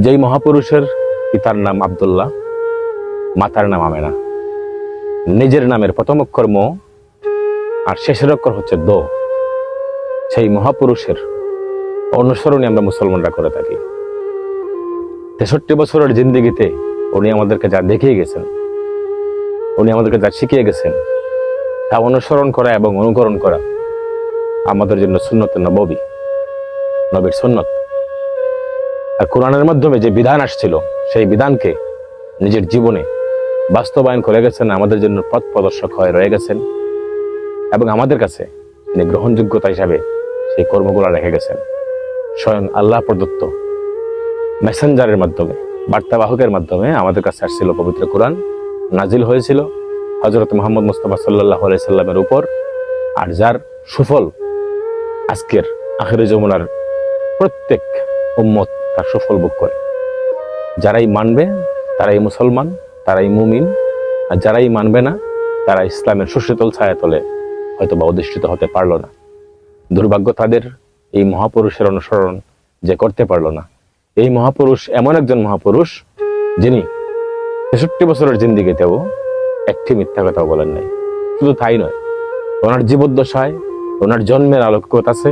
যেই মহাপুরুষের পিতার নাম আব্দুল্লাহ, মাতার নাম আমেনা। নিজের নামের প্রথম অক্ষর ম, আর শেষের অক্ষর হচ্ছে দো। সেই মহাপুরুষের অনুসরণই আমরা মুসলমানরা করে থাকি। তেষট্টি বছরের জিন্দিগিতে উনি আমাদেরকে যা দেখিয়ে গেছেন, উনি আমাদেরকে যা শিখিয়ে গেছেন, তা অনুসরণ করা এবং অনুকরণ করা আমাদের জন্য সুন্নত নবী নবীর সুন্নত। কোরআনের মাধ্যমে যে বিধান আসছিল, সেই বিধানকে নিজের জীবনে বাস্তবায়ন করে গেছেন, আমাদের জন্য পথ প্রদর্শক হয়ে রয়ে গেছেন এবং আমাদের কাছে তিনি গ্রহণযোগ্যতা হিসাবে সেই কর্মগুলো রেখে গেছেন। স্বয়ং আল্লাহ প্রদত্ত মেসেঞ্জারের মাধ্যমে, বার্তাবাহকের মাধ্যমে আমাদের কাছে আসছিল পবিত্র কোরআন, নাজিল হয়েছিল হজরত মোহাম্মদ মুস্তফা সাল্লাহ সাল্লামের উপর। আর যার সুফল আজকের আখের যমুনার প্রত্যেক উম্মত তার সুফল ভোগ করে। যারাই মানবে, তারাই মুসলমান, তারাই মুমিন, আর যারাই মানবে না, তারা ইসলামের সুশীতল ছায়াতলে হয়তো বা অধিষ্ঠিত হতে পারল না। দুর্ভাগ্য তাদের এই মহাপুরুষের অনুসরণ যে করতে পারল না। এই মহাপুরুষ এমন একজন মহাপুরুষ, যিনি তেষট্টি বছরের জিন্দিগিতেও একটি মিথ্যা কথাও বলেন নাই। শুধু তাই নয়, ওনার জীবদ্দশায়, ওনার জন্মের আলোকত আছে